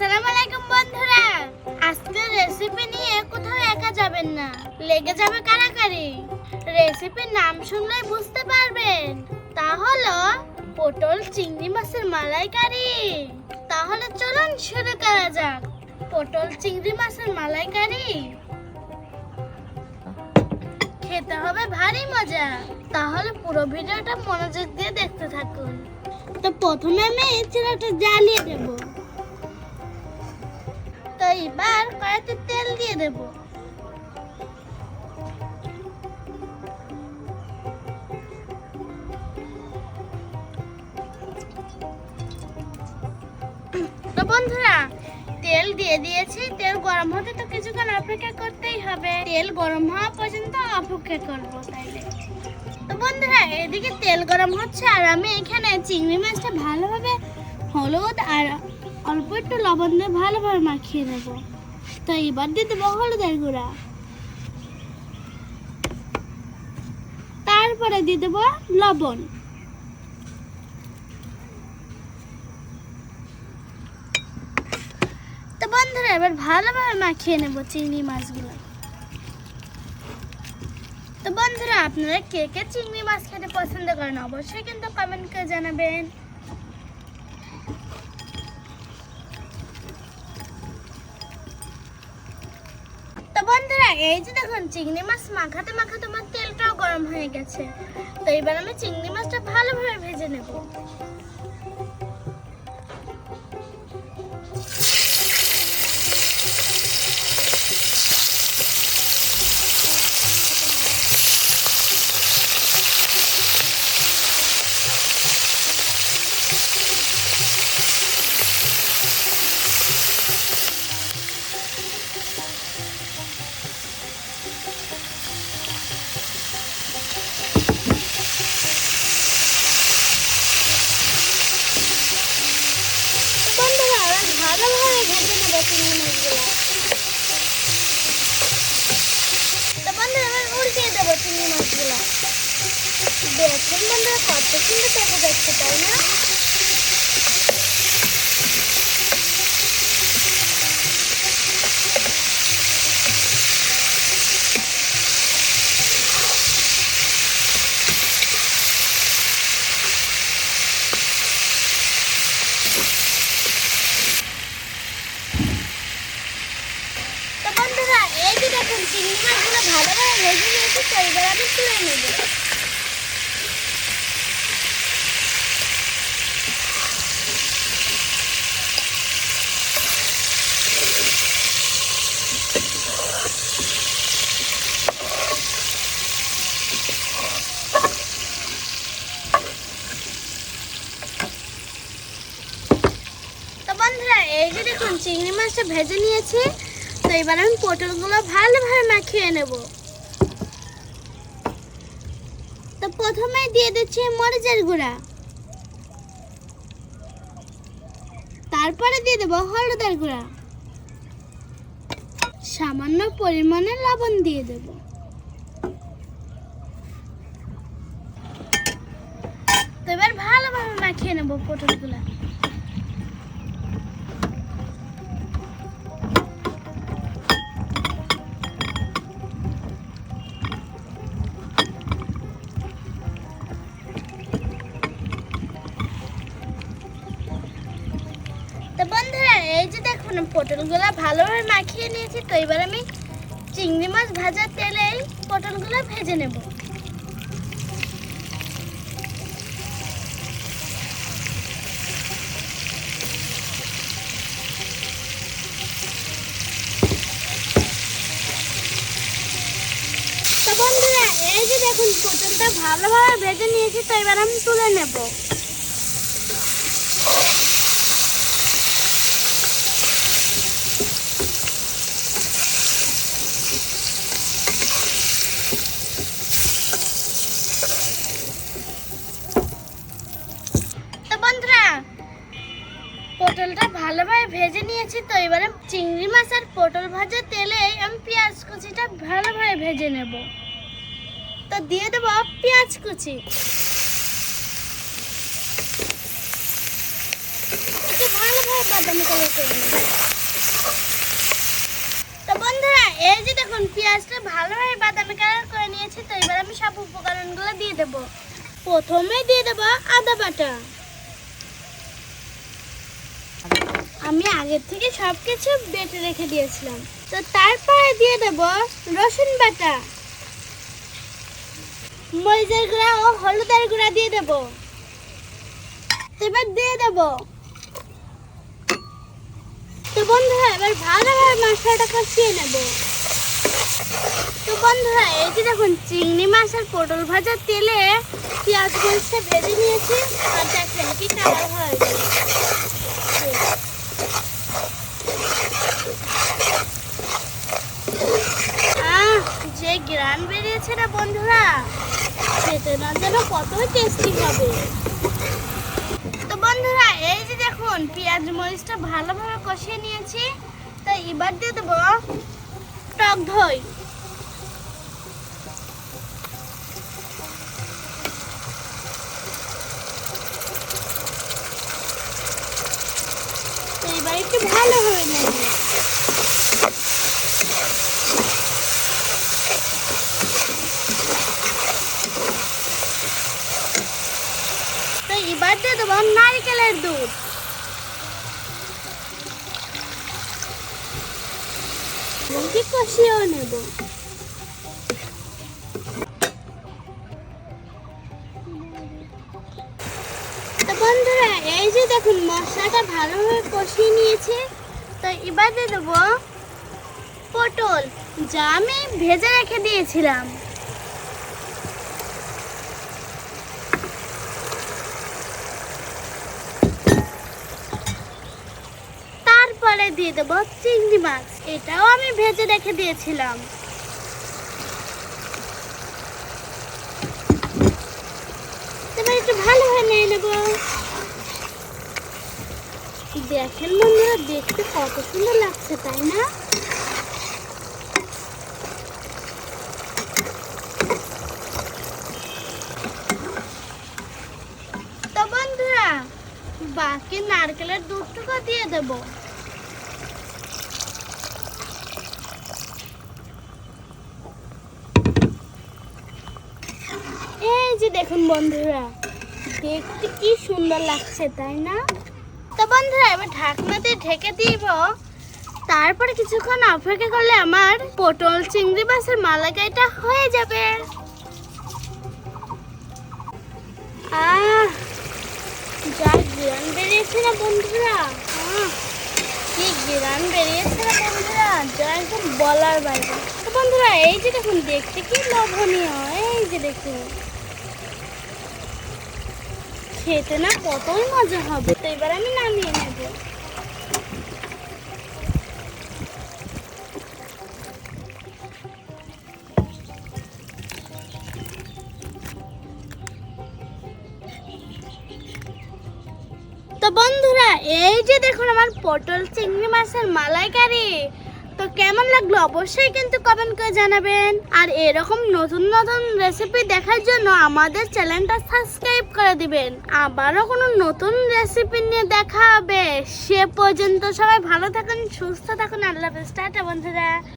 আসসালামু আলাইকুম, বন্ধুরা। আজকের রেসিপি নিয়ে কোথাও একা যাবেন না। লেগে যাবে কারাকারি। রেসিপির নাম শুনলেই বুঝতে পারবেন। তা হলো পটল চিংড়ি মাছের মালাইকারি। তাহলে চলুন শুরু করা যাক। পটল চিংড়ি মাছের মালাইকারি। খেতে হবে ভারী মজা। তাহলে পুরো ভিডিওটা মনোযোগ দিয়ে দেখতে থাকুন। তো প্রথমে আমি চুলাটা জ্বালিয়ে দেব। তো এবার কড়াইতে তেল দিয়ে দেব। তো বন্ধুরা, তেল দিয়ে দিয়েছি। তেল গরম হতে তো কিছুক্ষণ অপেক্ষা করতেই হবে। তেল গরম হওয়া পর্যন্ত অপেক্ষা করব তাইলে। তো বন্ধুরা, এদিকে তেল গরম হচ্ছে আর আমি এখানে চিংড়ি মাছটা ভালোভাবে হলুদ আর অল্প একটু লবণ দিয়ে ভালোভাবে মাখিয়ে নেব। তো এবার দিয়ে দেবো হলুদের গুঁড়া। তারপরে দিয়ে দেবো লবণ। তো বন্ধুরা, এবার ভালোভাবে মাখিয়ে নেব চিংড়ি মাছগুলো। তো বন্ধুরা, আপনারা কে কে চিংড়ি মাছ খেতে পছন্দ করেন অবশ্যই কিন্তু কমেন্ট করে জানাবেন। বন্ধুরা, এই যে দেখুন, চিংড়ি মাছ মাখাতে মাখাতে আমার তেলটাও গরম হয়ে গেছে। তো এবার আমি চিংড়ি মাছটা ভালোভাবে ভেজে নেব। ভালোভাবে ভেজে নেব চিংড়ি মাছগুলো তো বন্ধুরা এবার উল্টিয়ে দেবো চিংড়ি মাছগুলো দেখুন বন্ধুরা কত সুন্দর দেখা যাচ্ছে তাই না তো বন্ধুরা এই যে দেখুন চিংড়ি মাছগুলো ভালোভাবে ভেজে নিয়েছি তো এবার আমি তুলে নেব। এই যে দেখুন, চিংড়ি মাছটা ভেজে নিয়েছি। তো এবার আমি পটলগুলো ভালোভাবে মাখিয়ে নেব। তো প্রথমে দিয়ে দিচ্ছি মরিচের গুঁড়া। তারপরে দিয়ে দেবো হলুদের গুঁড়া। সামান্য পরিমাণে লবণ দিয়ে দেব। তো এবার ভালোভাবে মাখিয়ে নেব পটলগুলো। যে পটলগুলো ভালোভাবে মাখিয়ে নিয়েছি, তো এবার আমি চিংড়ি মাছ ভাজার তেলেই পটলগুলো ভেজে নেব। বন্ধুরা, এই যে দেখুন, পটলটা ভালোভাবে ভেজে নিয়েছি, তো এবার আমি তুলে নেব তো বন্ধুরা পটলটা ভালোভাবে ভেজে নিয়েছি তো এবারে চিংড়ি মাছ আর পটল ভাজা তেলে আমি পেঁয়াজ কুচিটা ভালোভাবে ভেজে নেব। তো দিয়ে দেবো পেঁয়াজ কুচি। ভালোভাবে বাদামি কালার করে তো বন্ধুরা, এই যে দেখুন, পেঁয়াজটা ভালোভাবে বাদামি কালার করে নিয়েছি তো এবার আমি সব উপকরণগুলো দিয়ে দেব। প্রথমে দিয়ে দেব আদা বাটা। আমি আগের থেকে সব কিছু বেটে রেখে দিয়েছিলাম। তো তারপরে দিয়ে দেব রসুন বাটা। মরিচের গুঁড়া ও হলুদের গুঁড়া দিয়ে দেব। এবার দিয়ে দেব। তো বন্ধুরা, এবার ভালোভাবে মশলাটা কষিয়ে নেব। তো বন্ধুরা, এই যে দেখুন, চিংড়ি মাছ আর পটল ভাজার তেলে পেঁয়াজ মরিচটা ভেজে নিয়েছি। আর দেখেন কি কালার হয়ে গেছে আহ যে বেরিয়েছে না বন্ধুরা খেতে না যেন কতই টেস্টি হবে। তো বন্ধুরা, এই যে দেখুন, পেঁয়াজ মরিচটা ভালোভাবে কষিয়ে নিয়েছি। তো এবার দিয়ে দেবো টক দই তো এবার একটু ভালোভাবে নেব তো এবার দিয়ে দেবো নারকেলের দুধ। নেব? বন্ধুরা, এই যে দেখুন, মশলাটা ভালোভাবে কষিয়ে নিয়েছে। তো এবার দিয়ে দেবো পটল, যা আমি ভেজে রেখে দিয়েছিলাম তারপরে দিয়ে দেবো চিংড়ি মাছ। এটাও আমি ভেজে রেখে দিয়েছিলাম। এবার একটু ভালো হয়ে নিয়ে নেব। দেখেন বন্ধুরা, দেখতে কত সুন্দর লাগছে, তাই না? তো বন্ধুরা, বাকি নারকেলের দুধটুকু দিয়ে দেবো এই যে দেখুন বন্ধুরা। দেখতে কি সুন্দর লাগছে, তাই না? তো বন্ধুরা, এবার ঢাকনা দিয়ে ঢেকে দিব। তারপরে কিছুক্ষণ অপেক্ষা করলে আমার পটল চিংড়ি মাছের মালাইকারিটা হয়ে যাবে। আহ গ্রান বেরিয়েছে না বন্ধুরা। কি গ্রান বেরিয়েছে না বন্ধুরা। যা বলার বাইরে। তো বন্ধুরা, এই যে দেখুন, দেখতে কি লোভনীয়। এই যে দেখুন। খেতে না কতই মজা হবে। তো এবার আমি নামিয়ে নেব। তো বন্ধুরা, এই যে দেখুন আমার পটল চিংড়ি মাছের মালাইকারি। কেমন লাগল অবশ্যই কিন্তু কমেন্ট করে জানাবেন। আর এরকম নতুন নতুন রেসিপি দেখার জন্য আমাদের চ্যানেলটা সাবস্ক্রাইব করে দিবেন। আবারও কোনো নতুন রেসিপি নিয়ে দেখা হবে। সে পর্যন্ত সবাই ভালো থাকুন, সুস্থ থাকুন। আল্লাহ হাফেজ। টাটা বন্ধুরা।